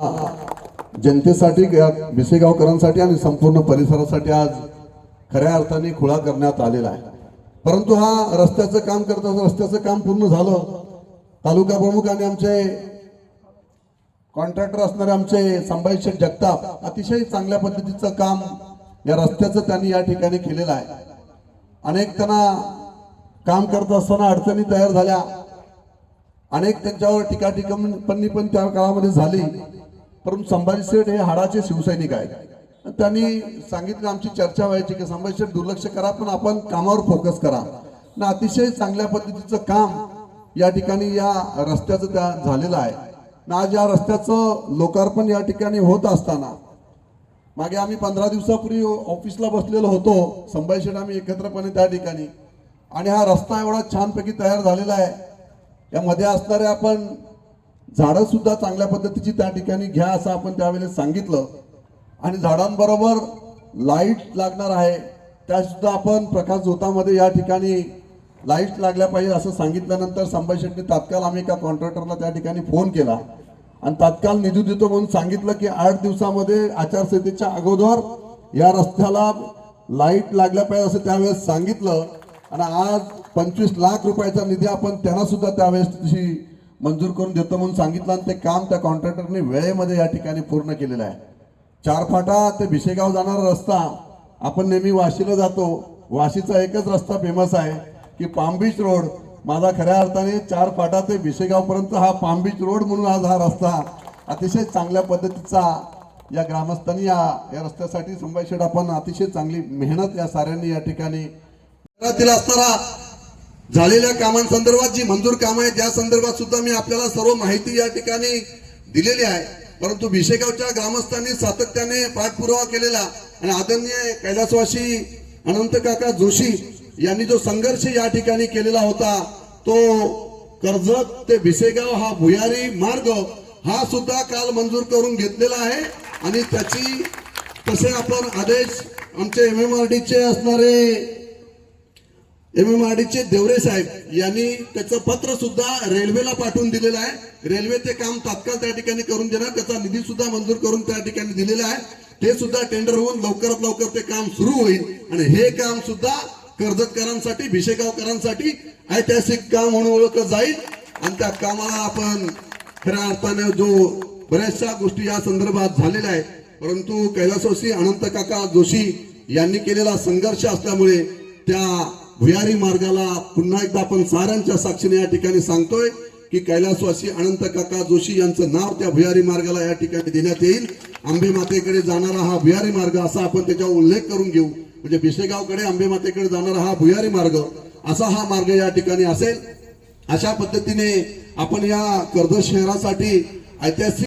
जनतेसाठी मिसेगावकरांसाठी भिसेगावकरांसाठी आणि संपूर्ण परिसरासाठी आज खऱ्या अर्थाने खुळा करण्यात आलेला आहे. परंतु हा रस्त्याचं काम करत असताना रस्त्याचं काम पूर्ण झालं. तालुका प्रमुख आणि आमचे कॉन्ट्रॅक्टर असणारे आमचे संभाजी शेठ जगताप अतिशय चांगल्या पद्धतीचं काम या रस्त्याचं त्यांनी या ठिकाणी केलेलं आहे. अनेक त्यांना काम करत असताना अडचणी तयार झाल्या. अनेक त्यांच्यावर टीका टिप्पणी पण त्या काळामध्ये झाली. परंतु संभाजी शेठ हे हाडाचे शिवसैनिक आहेत. त्यांनी सांगितलं आमची चर्चा व्हायची की संभाजी शेठ दुर्लक्ष करा पण आपण कामावर फोकस करा. ना अतिशय चांगल्या पद्धतीचं काम या ठिकाणी या रस्त्याचं त्या झालेलं आहे. ना आज या रस्त्याचं लोकार्पण या ठिकाणी होत असताना मागे आम्ही पंधरा दिवसापूर्वी ऑफिसला बसलेलो होतो. संभाजी शेठ आम्ही एकत्रपणे त्या ठिकाणी. आणि हा रस्ता एवढा छानपैकी तयार झालेला आहे. यामध्ये असणारे आपण झाडं सुद्धा चांगल्या पद्धतीची त्या ठिकाणी घ्या असं आपण त्यावेळेस सांगितलं. आणि झाडांबरोबर लाइट लागणार आहे त्यासुद्धा आपण प्रकाश झोतामध्ये या ठिकाणी लाइट लागल्या पाहिजे असं सांगितल्यानंतर संभाजी शेट्टी तात्काळ आम्ही एका कॉन्ट्रॅक्टरला त्या ठिकाणी फोन केला. आणि तात्काळ निधी देतो म्हणून सांगितलं की आठ दिवसामध्ये आचारसंहितेच्या अगोदर या रस्त्याला लाइट लागल्या पाहिजे असं त्यावेळेस सांगितलं. आणि आज पंचवीस लाख रुपयाचा निधी आपण त्यांना सुद्धा त्यावेळेस तशी मंजूर करून देतो म्हणून सांगितलं आणि ते काम त्या कॉन्ट्रॅक्टरने वेळेमध्ये या ठिकाणी पूर्ण केलेलं आहे. चार फाटा ते भिसेगाव जाणारा रस्ता आपण नेहमी वाशीला जातो. वाशीचा एकच रस्ता फेमस आहे की पामबीच रोड. माझा खऱ्या अर्थाने चार फाटा ते भिसेगावपर्यंत हा पामबीच रोड म्हणून आज हा रस्ता अतिशय चांगल्या पद्धतीचा या ग्रामस्थांनी या या रस्त्यासाठी संभाषण आपण अतिशय चांगली मेहनत या साऱ्यांनी या ठिकाणी. असताना झालेल्या कामांसंदर्भात जी मंजूर कामं आहेत त्या संदर्भात सुद्धा मी आपल्याला सर्व माहिती या ठिकाणी दिलेली आहे. परंतु भिशेगावच्या ग्रामस्थांनी सातत्याने पाठपुरावा केलेला आणि आदरणीय कैलासवासी अनंत काका जोशी यांनी जो संघर्ष या ठिकाणी केलेला होता तो कर्जत ते भिसेगाव हा भुयारी मार्ग हा सुद्धा काल मंजूर करून घेतलेला आहे आणि त्याची तसे आपण आदेश आमचे एम एम आर डीचे असणारे एम एम आर डीचे देवरे साहेब यांनी त्याचं पत्र सुद्धा रेल्वेला पाठवून दिलेलं आहे. रेल्वे ते काम तात्काळ त्या ठिकाणी करून देणार. त्याचा निधी सुद्धा मंजूर करून त्या ठिकाणी दिलेला आहे. ते सुद्धा टेंडर होऊन लवकरात लवकर ते काम सुरू होईल. आणि हे काम सुद्धा कर्जतकरांसाठी भिशेगावकरांसाठी ऐतिहासिक काम म्हणून ओळखलं जाईल. आणि त्या कामाला आपण खऱ्या अर्थाने जो बऱ्याचशा गोष्टी या संदर्भात झालेल्या आहेत. परंतु कैलासवासी अनंत काका जोशी यांनी केलेला संघर्ष असल्यामुळे त्या भुयारी मार्गाला पुन्हा एकदा आपण साऱ्यांच्या साक्षीने या ठिकाणी सांगतोय की कैलासवासी अनंत काका जोशी यांचं नाव त्या भुयारी मार्गाला या ठिकाणी देण्यात येईल. आंबे मातेकडे जाणारा हा भुयारी मार्ग असा आपण त्याच्यावर उल्लेख करून घेऊ. म्हणजे भिसेगावकडे आंबे मातेकडे जाणारा हा भुयारी मार्ग असा हा मार्ग या ठिकाणी असेल. अशा पद्धतीने आपण या कर्ज शहरासाठी ऐतिहासिक